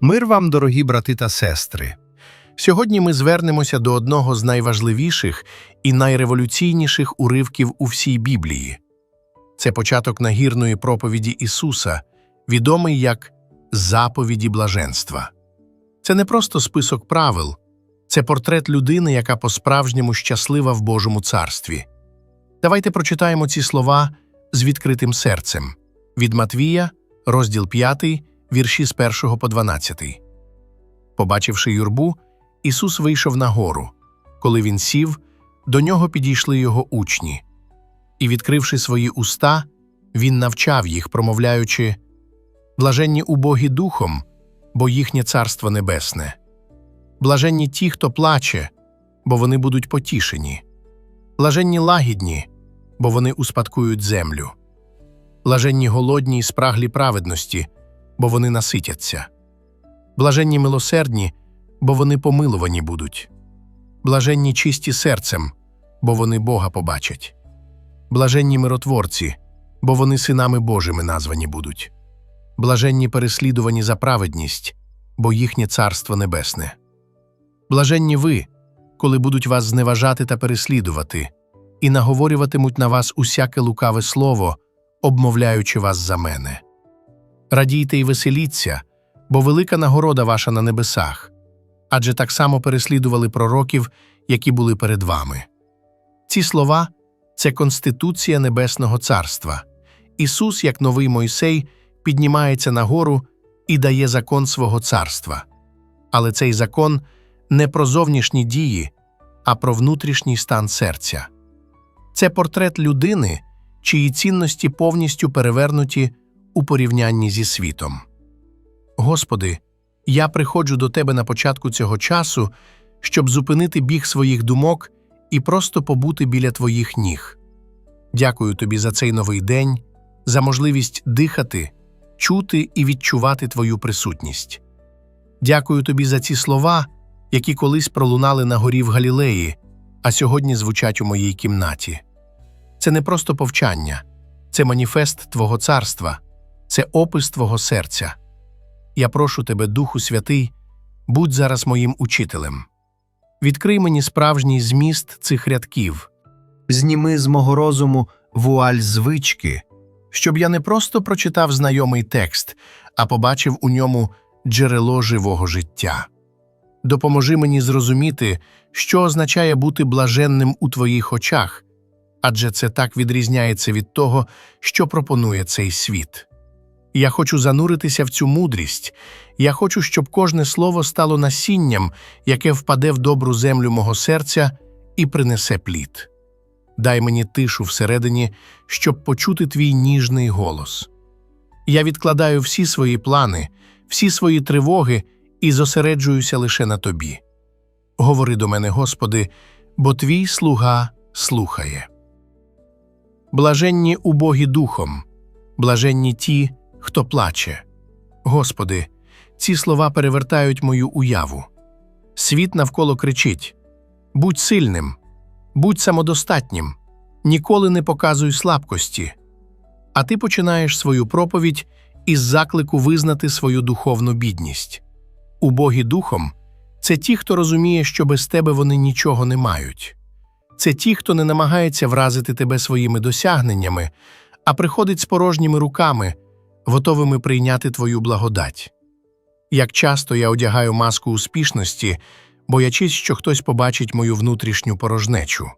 Мир вам, дорогі брати та сестри. Сьогодні ми звернемося до одного з найважливіших і найреволюційніших уривків у всій Біблії. Це початок нагірної проповіді Ісуса, відомий як заповіді блаженства. Це не просто список правил, це портрет людини, яка по-справжньому щаслива в Божому царстві. Давайте прочитаємо ці слова з відкритим серцем від Матвія, розділ 5, вірші з 1 по 12. Побачивши юрбу, Ісус вийшов на гору. Коли він сів, до нього підійшли його учні. І, відкривши свої уста, він навчав їх, промовляючи Блаженні убогі духом, бо їхнє царство небесне. Блаженні ті, хто плаче, бо вони будуть потішені. Блаженні лагідні, бо вони успадкують землю. Блаженні голодні й спраглі праведності, бо вони наситяться. Блаженні милосердні, бо вони помилувані будуть. Блаженні чисті серцем, бо вони Бога побачать. Блаженні миротворці, бо вони синами Божими названі будуть. Блаженні переслідувані за праведність, бо їхнє царство небесне. Блаженні ви, коли будуть вас зневажати та переслідувати, і наговорюватимуть на вас усяке лукаве слово, обмовляючи вас за мене. Радійте й веселіться, бо велика нагорода ваша на небесах, адже так само переслідували пророків, які були перед вами. Ці слова це Конституція Небесного Царства. Ісус, як новий Мойсей, піднімається на гору і дає закон свого царства. Але цей закон не про зовнішні дії, а про внутрішній стан серця. Це портрет людини, чиї цінності повністю перевернуті у порівнянні зі світом. Господи, я приходжу до Тебе на початку цього часу, щоб зупинити біг своїх думок і просто побути біля Твоїх ніг. Дякую Тобі за цей новий день, за можливість дихати, чути і відчувати Твою присутність. Дякую Тобі за ці слова, які колись пролунали на горі в Галілеї, а сьогодні звучать у моїй кімнаті. Це не просто повчання, це маніфест Твого царства, це опис Твого серця. Я прошу Тебе, Духу Святий, будь зараз моїм учителем. Відкрий мені справжній зміст цих рядків, зніми з мого розуму вуаль звички, щоб я не просто прочитав знайомий текст, а побачив у ньому джерело живого життя. Допоможи мені зрозуміти, що означає бути блаженним у твоїх очах, адже це так відрізняється від того, що пропонує цей світ. Я хочу зануритися в цю мудрість, я хочу, щоб кожне слово стало насінням, яке впаде в добру землю мого серця і принесе плід. Дай мені тишу всередині, щоб почути твій ніжний голос. Я відкладаю всі свої плани, всі свої тривоги і зосереджуюся лише на тобі. Говори до мене, Господи, бо твій слуга слухає. Блаженні убогі духом, блаженні ті, хто плаче. Господи, ці слова перевертають мою уяву. Світ навколо кричить будь сильним, будь самодостатнім, ніколи не показуй слабкості. А ти починаєш свою проповідь із заклику визнати свою духовну бідність. Убогі духом це ті, хто розуміє, що без тебе вони нічого не мають. Це ті, хто не намагається вразити тебе своїми досягненнями, а приходить з порожніми руками, готовими прийняти твою благодать. Як часто я одягаю маску успішності, боячись, що хтось побачить мою внутрішню порожнечу.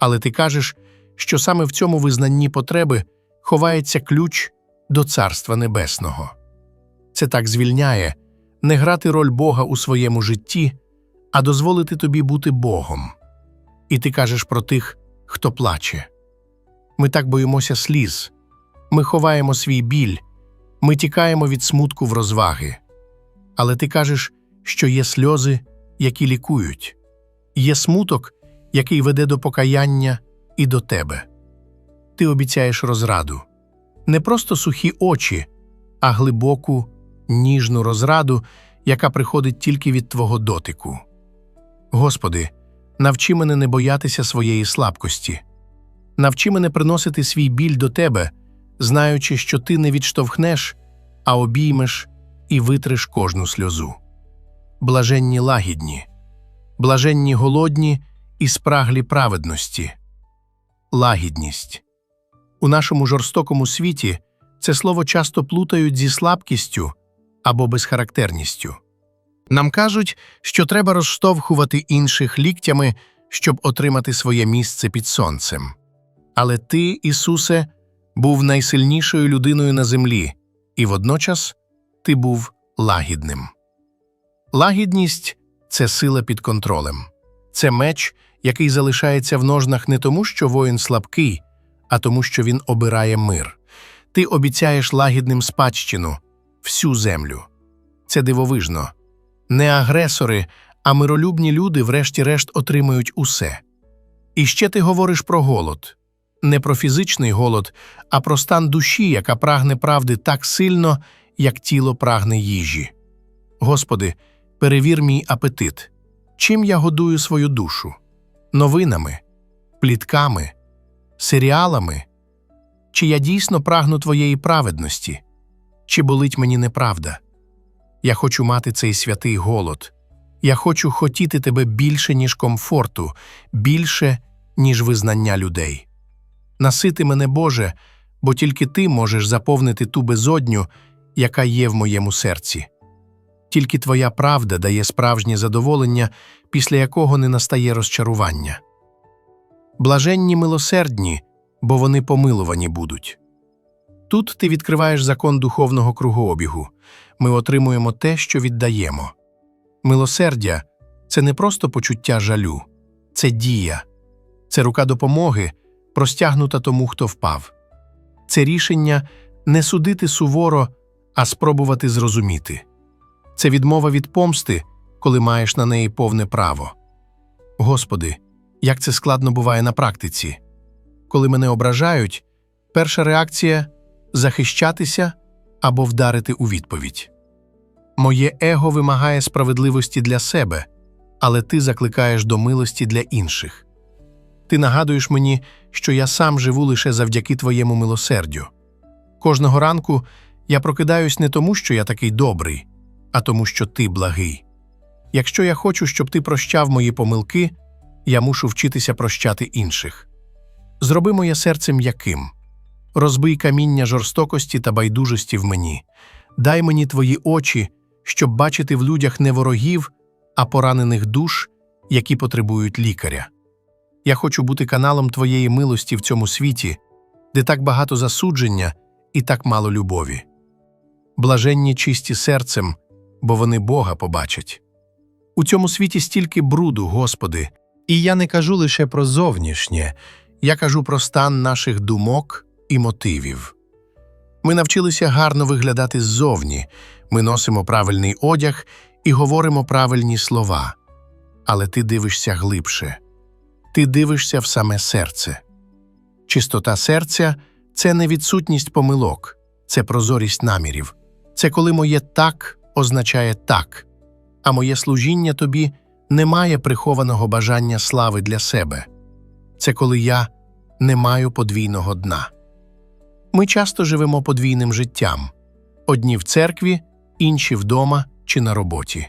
Але ти кажеш, що саме в цьому визнанні потреби ховається ключ до Царства Небесного. Це так звільняє не грати роль Бога у своєму житті, а дозволити тобі бути Богом. І ти кажеш про тих, хто плаче. Ми так боїмося сліз, ми ховаємо свій біль, ми тікаємо від смутку в розваги. Але ти кажеш, що є сльози, які лікують, є смуток, який веде до покаяння і до тебе. Ти обіцяєш розраду, не просто сухі очі, а глибоку, ніжну розраду, яка приходить тільки від Твого дотику. Господи, навчи мене не боятися своєї слабкості, навчи мене приносити свій біль до Тебе, знаючи, що Ти не відштовхнеш, а обіймеш і витриш кожну сльозу. Блаженні лагідні, блаженні голодні і спраглі праведності. Лагідність. У нашому жорстокому світі це слово часто плутають зі слабкістю або безхарактерністю. Нам кажуть, що треба розштовхувати інших ліктями, щоб отримати своє місце під сонцем. Але ти, Ісусе, був найсильнішою людиною на землі, і водночас ти був лагідним. Лагідність це сила під контролем, це меч, який залишається в ножнах не тому, що воїн слабкий, а тому, що він обирає мир. Ти обіцяєш лагідним спадщину, всю землю. Це дивовижно. Не агресори, а миролюбні люди, врешті-решт, отримують усе. І ще ти говориш про голод не про фізичний голод, а про стан душі, яка прагне правди так сильно, як тіло прагне їжі. Господи, перевір мій апетит. Чим я годую свою душу? Новинами, плітками, серіалами? Чи я дійсно прагну Твоєї праведності? Чи болить мені неправда? Я хочу мати цей святий голод. Я хочу хотіти тебе більше, ніж комфорту, більше, ніж визнання людей. Насити мене, Боже, бо тільки Ти можеш заповнити ту безодню, яка є в моєму серці. Тільки Твоя правда дає справжнє задоволення, після якого не настає розчарування. Блаженні милосердні, бо вони помилувані будуть. Тут ти відкриваєш закон духовного кругообігу ми отримуємо те, що віддаємо. Милосердя це не просто почуття жалю, це дія, це рука допомоги, простягнута тому, хто впав. Це рішення не судити суворо, а спробувати зрозуміти. Це відмова від помсти, коли маєш на неї повне право. Господи, як це складно буває на практиці. Коли мене ображають, перша реакція захищатися або вдарити у відповідь. Моє его вимагає справедливості для себе, але ти закликаєш до милості для інших. Ти нагадуєш мені, що я сам живу лише завдяки твоєму милосердю. Кожного ранку я прокидаюсь не тому, що я такий добрий, а тому, що ти благий. Якщо я хочу, щоб ти прощав мої помилки, я мушу вчитися прощати інших. Зроби моє серце м'яким, розбий каміння жорстокості та байдужості в мені, дай мені твої очі, щоб бачити в людях не ворогів, а поранених душ, які потребують лікаря. Я хочу бути каналом Твоєї милості в цьому світі, де так багато засудження і так мало любові. Блаженні чисті серцем, бо вони Бога побачать. У цьому світі стільки бруду, Господи, і я не кажу лише про зовнішнє, я кажу про стан наших думок і мотивів. Ми навчилися гарно виглядати ззовні, ми носимо правильний одяг і говоримо правильні слова, але ти дивишся глибше ти дивишся в саме серце. Чистота серця це не відсутність помилок, це прозорість намірів, це коли моє так означає так, а моє служіння тобі не має прихованого бажання слави для себе. Це коли я не маю подвійного дна. Ми часто живемо подвійним життям одні в церкві, інші вдома чи на роботі.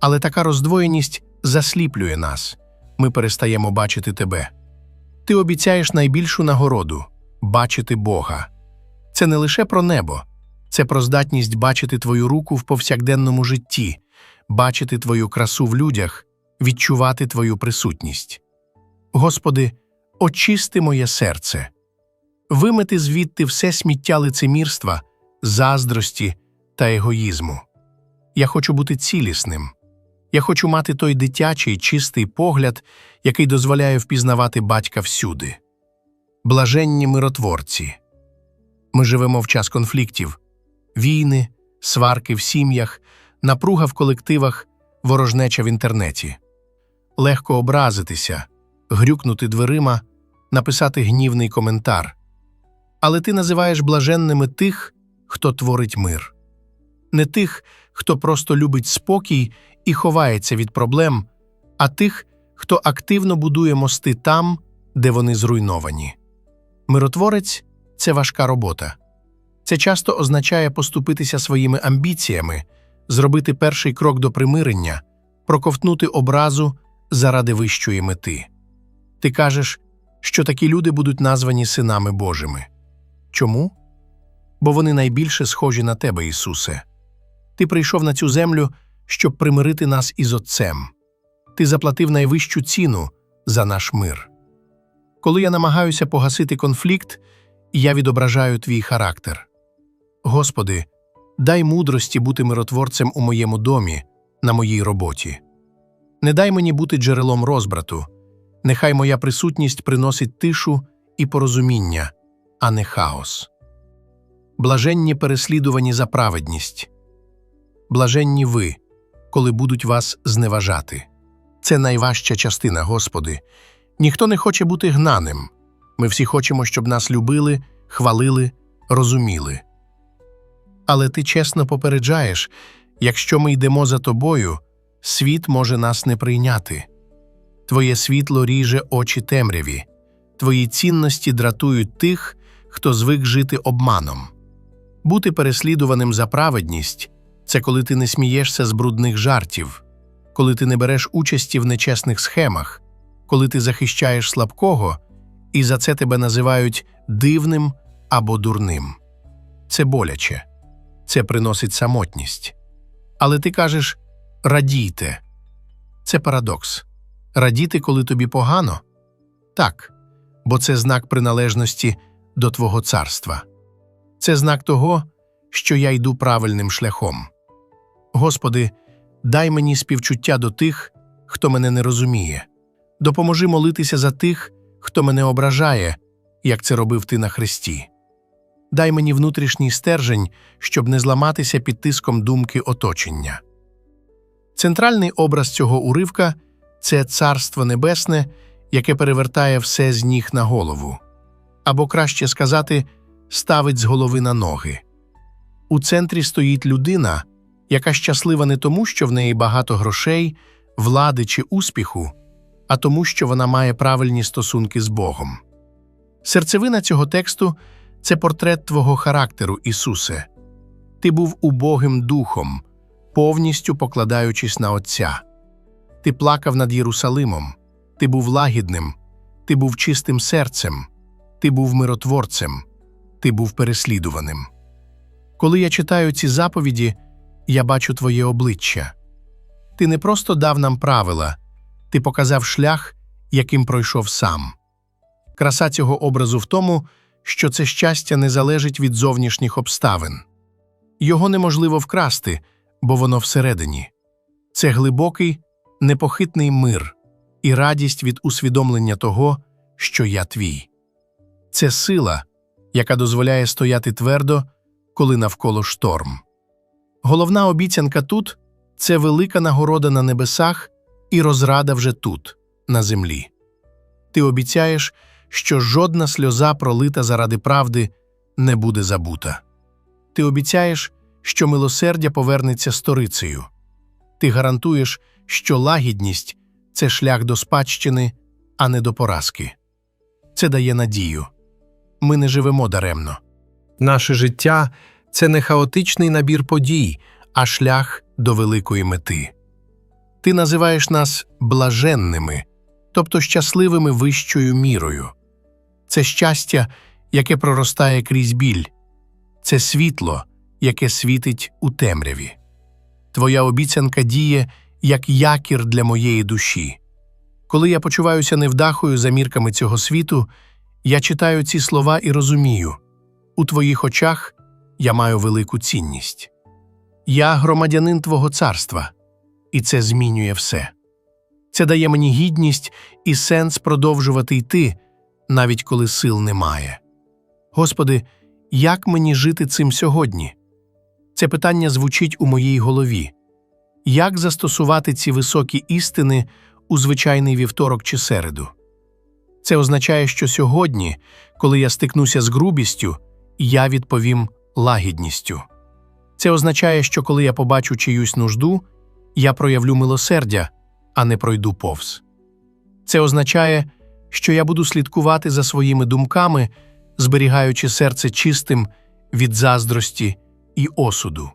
Але така роздвоєність засліплює нас ми перестаємо бачити тебе. Ти обіцяєш найбільшу нагороду бачити Бога. Це не лише про небо, це про здатність бачити твою руку в повсякденному житті, бачити твою красу в людях, відчувати твою присутність. Господи, очисти моє серце, вимити звідти все сміття лицемірства, заздрості та егоїзму. Я хочу бути цілісним. Я хочу мати той дитячий, чистий погляд, який дозволяє впізнавати батька всюди. Блаженні миротворці. Ми живемо в час конфліктів, війни, сварки в сім'ях, напруга в колективах, ворожнеча в інтернеті. Легко образитися, грюкнути дверима, написати гнівний коментар. Але ти називаєш блаженними тих, хто творить мир, не тих, хто просто любить спокій і ховається від проблем, а тих, хто активно будує мости там, де вони зруйновані. Миротворець це важка робота. Це часто означає поступитися своїми амбіціями, зробити перший крок до примирення, проковтнути образу заради вищої мети. Ти кажеш, що такі люди будуть названі синами Божими. Чому? Бо вони найбільше схожі на тебе, Ісусе. Ти прийшов на цю землю, щоб примирити нас із Отцем. Ти заплатив найвищу ціну за наш мир. Коли я намагаюся погасити конфлікт, я відображаю твій характер. Господи, дай мудрості бути миротворцем у моєму домі, на моїй роботі. Не дай мені бути джерелом розбрату, нехай моя присутність приносить тишу і порозуміння, а не хаос. Блаженні переслідувані за праведність. Блаженні ви, коли будуть вас зневажати. Це найважча частина, Господи. Ніхто не хоче бути гнаним. Ми всі хочемо, щоб нас любили, хвалили, розуміли. Але ти чесно попереджаєш якщо ми йдемо за тобою, світ може нас не прийняти. Твоє світло ріже очі темряві, твої цінності дратують тих, хто звик жити обманом. Бути переслідуваним за праведність це коли ти не смієшся з брудних жартів, коли ти не береш участі в нечесних схемах, коли ти захищаєш слабкого, і за це тебе називають дивним або дурним. Це боляче, це приносить самотність. Але ти кажеш радійте. Це парадокс. Радіти, коли тобі погано? Так, бо це знак приналежності до Твого царства. Це знак того, що я йду правильним шляхом. Господи, дай мені співчуття до тих, хто мене не розуміє. Допоможи молитися за тих, хто мене ображає, як це робив ти на хресті. Дай мені внутрішній стержень, щоб не зламатися під тиском думки оточення. Центральний образ цього уривка це Царство Небесне, яке перевертає все з ніг на голову, або краще сказати, ставить з голови на ноги. У центрі стоїть людина, яка щаслива не тому, що в неї багато грошей, влади чи успіху, а тому, що вона має правильні стосунки з Богом. Серцевина цього тексту це портрет Твого характеру, Ісусе. Ти був убогим духом, повністю покладаючись на Отця. Ти плакав над Єрусалимом, ти був лагідним, ти був чистим серцем, ти був миротворцем, ти був переслідуваним. Коли я читаю ці заповіді, я бачу твоє обличчя. Ти не просто дав нам правила, ти показав шлях, яким пройшов сам. Краса цього образу в тому, що це щастя не залежить від зовнішніх обставин. Його неможливо вкрасти, бо воно всередині. Це глибокий, непохитний мир і радість від усвідомлення того, що я твій. Це сила, яка дозволяє стояти твердо, коли навколо шторм. Головна обіцянка тут це велика нагорода на небесах і розрада вже тут, на землі. Ти обіцяєш, що жодна сльоза, пролита заради правди, не буде забута. Ти обіцяєш, що милосердя повернеться сторицею. Ти гарантуєш, що лагідність це шлях до спадщини, а не до поразки. Це дає надію. Ми не живемо даремно. Наше життя це не хаотичний набір подій, а шлях до великої мети. Ти називаєш нас блаженними, тобто щасливими вищою мірою. Це щастя, яке проростає крізь біль, це світло, яке світить у темряві. Твоя обіцянка діє як якір для моєї душі. Коли я почуваюся невдахою за мірками цього світу, я читаю ці слова і розумію у твоїх очах я маю велику цінність. Я громадянин Твого царства, і це змінює все. Це дає мені гідність і сенс продовжувати йти, навіть коли сил немає. Господи, як мені жити цим сьогодні? Це питання звучить у моїй голові. Як застосувати ці високі істини у звичайний вівторок чи середу? Це означає, що сьогодні, коли я стикнуся з грубістю, я відповім лагідністю. Це означає, що коли я побачу чиюсь нужду, я проявлю милосердя, а не пройду повз. Це означає, що я буду слідкувати за своїми думками, зберігаючи серце чистим від заздрості і осуду.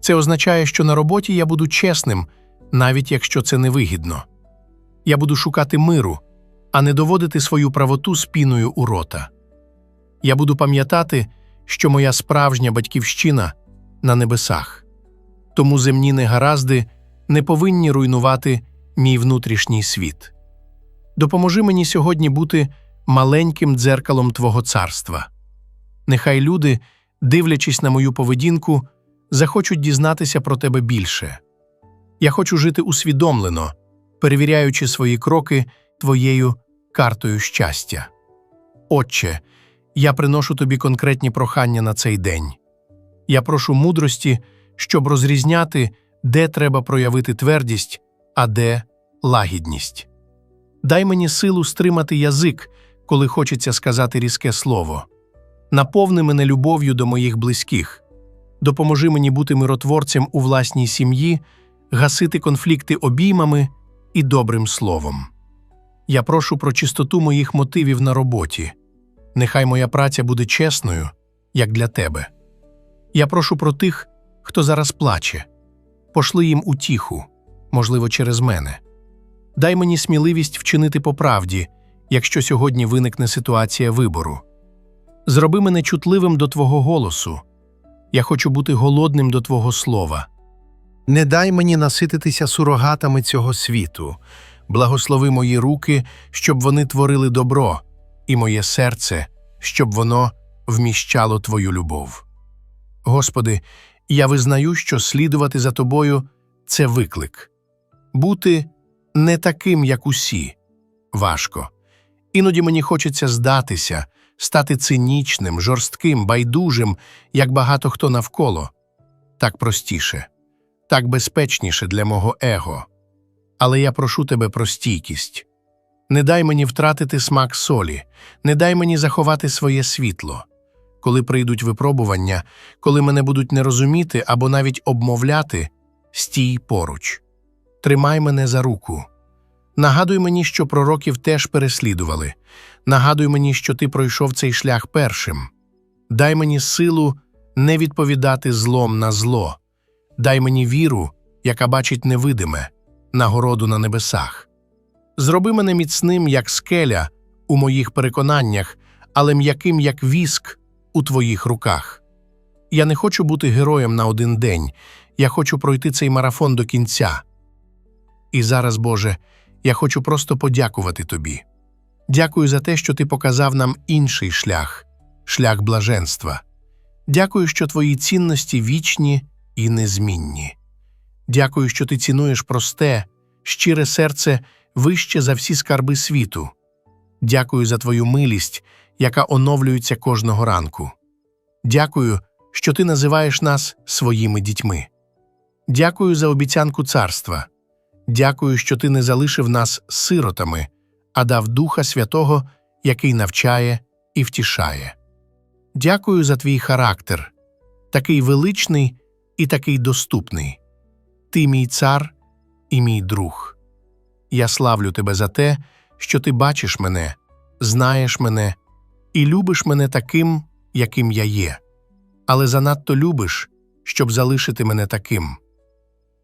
Це означає, що на роботі я буду чесним, навіть якщо це невигідно. Я буду шукати миру, а не доводити свою правоту спіною у рота. Я буду пам'ятати, що моя справжня батьківщина на небесах. Тому земні негаразди не повинні руйнувати мій внутрішній світ. Допоможи мені сьогодні бути маленьким дзеркалом Твого царства. Нехай люди, дивлячись на мою поведінку, захочуть дізнатися про тебе більше. Я хочу жити усвідомлено, перевіряючи свої кроки твоєю картою щастя. Отче, я приношу тобі конкретні прохання на цей день. Я прошу мудрості, щоб розрізняти, де треба проявити твердість, а де лагідність. Дай мені силу стримати язик, коли хочеться сказати різке слово. Наповни мене любов'ю до моїх близьких. Допоможи мені бути миротворцем у власній сім'ї, гасити конфлікти обіймами і добрим словом. Я прошу про чистоту моїх мотивів на роботі. Нехай моя праця буде чесною, як для тебе. Я прошу про тих, хто зараз плаче. Пошли їм утіху, можливо, через мене. Дай мені сміливість вчинити по правді, якщо сьогодні виникне ситуація вибору. Зроби мене чутливим до Твого голосу. Я хочу бути голодним до Твого слова. Не дай мені насититися сурогатами цього світу. Благослови мої руки, щоб вони творили добро, і моє серце, щоб воно вміщало Твою любов. Господи, я визнаю, що слідувати за Тобою це виклик. Бути не таким, як усі, важко. Іноді мені хочеться здатися, стати цинічним, жорстким, байдужим, як багато хто навколо. Так простіше, так безпечніше для мого его. Але я прошу тебе про стійкість. Не дай мені втратити смак солі, не дай мені заховати своє світло. Коли прийдуть випробування, коли мене будуть не розуміти або навіть обмовляти, стій поруч. Тримай мене за руку. Нагадуй мені, що пророків теж переслідували. Нагадуй мені, що ти пройшов цей шлях першим. Дай мені силу не відповідати злом на зло. Дай мені віру, яка бачить невидиме, нагороду на небесах. Зроби мене міцним, як скеля, у моїх переконаннях, але м'яким, як віск, у твоїх руках. Я не хочу бути героєм на один день, я хочу пройти цей марафон до кінця. І зараз, Боже, я хочу просто подякувати Тобі. Дякую за те, що Ти показав нам інший шлях, шлях блаженства. Дякую, що Твої цінності вічні і незмінні. Дякую, що ти цінуєш просте, щире серце вище за всі скарби світу. Дякую за Твою милість, яка оновлюється кожного ранку. Дякую, що ти називаєш нас своїми дітьми. Дякую за обіцянку царства. Дякую, що ти не залишив нас сиротами, а дав Духа Святого, який навчає і втішає. Дякую за твій характер, такий величний і такий доступний. Ти мій цар і мій друг. Я славлю тебе за те, що ти бачиш мене, знаєш мене і любиш мене таким, яким я є, але занадто любиш, щоб залишити мене таким.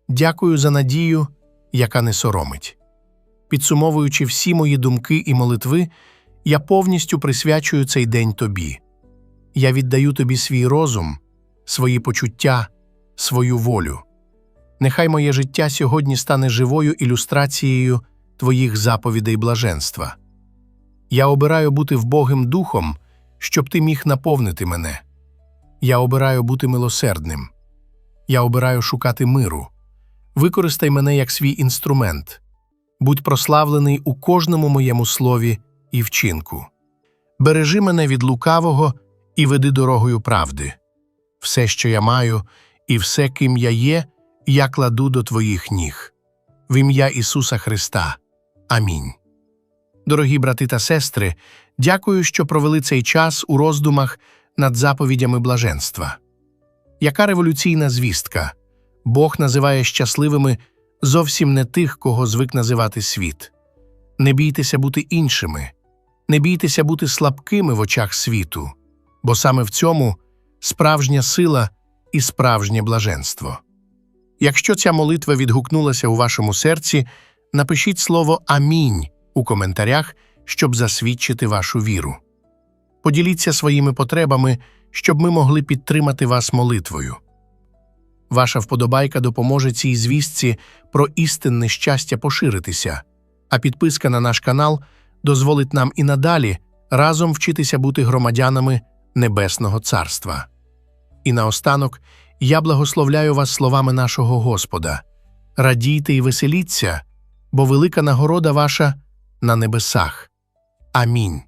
Дякую за надію, яка не соромить. Підсумовуючи всі мої думки і молитви, я повністю присвячую цей день тобі. Я віддаю тобі свій розум, свої почуття, свою волю. Нехай моє життя сьогодні стане живою ілюстрацією твоїх заповідей блаженства. Я обираю бути вбогим духом, щоб ти міг наповнити мене. Я обираю бути милосердним. Я обираю шукати миру. Використай мене як свій інструмент, будь прославлений у кожному моєму слові і вчинку. Бережи мене від лукавого і веди дорогою правди. Все, що я маю, і все, ким я є, я кладу до Твоїх ніг. В ім'я Ісуса Христа. Амінь. Дорогі брати та сестри, дякую, що провели цей час у роздумах над заповідями блаженства. Яка революційна звістка? Бог називає щасливими зовсім не тих, кого звик називати світ. Не бійтеся бути іншими, не бійтеся бути слабкими в очах світу, бо саме в цьому справжня сила і справжнє блаженство. Якщо ця молитва відгукнулася у вашому серці, напишіть слово Амінь у коментарях, щоб засвідчити вашу віру. Поділіться своїми потребами, щоб ми могли підтримати вас молитвою. Ваша вподобайка допоможе цій звістці про істинне щастя поширитися, а підписка на наш канал дозволить нам і надалі разом вчитися бути громадянами Небесного Царства. І наостанок я благословляю вас словами нашого Господа. Радійте і веселіться, бо велика нагорода ваша на небесах. Амінь.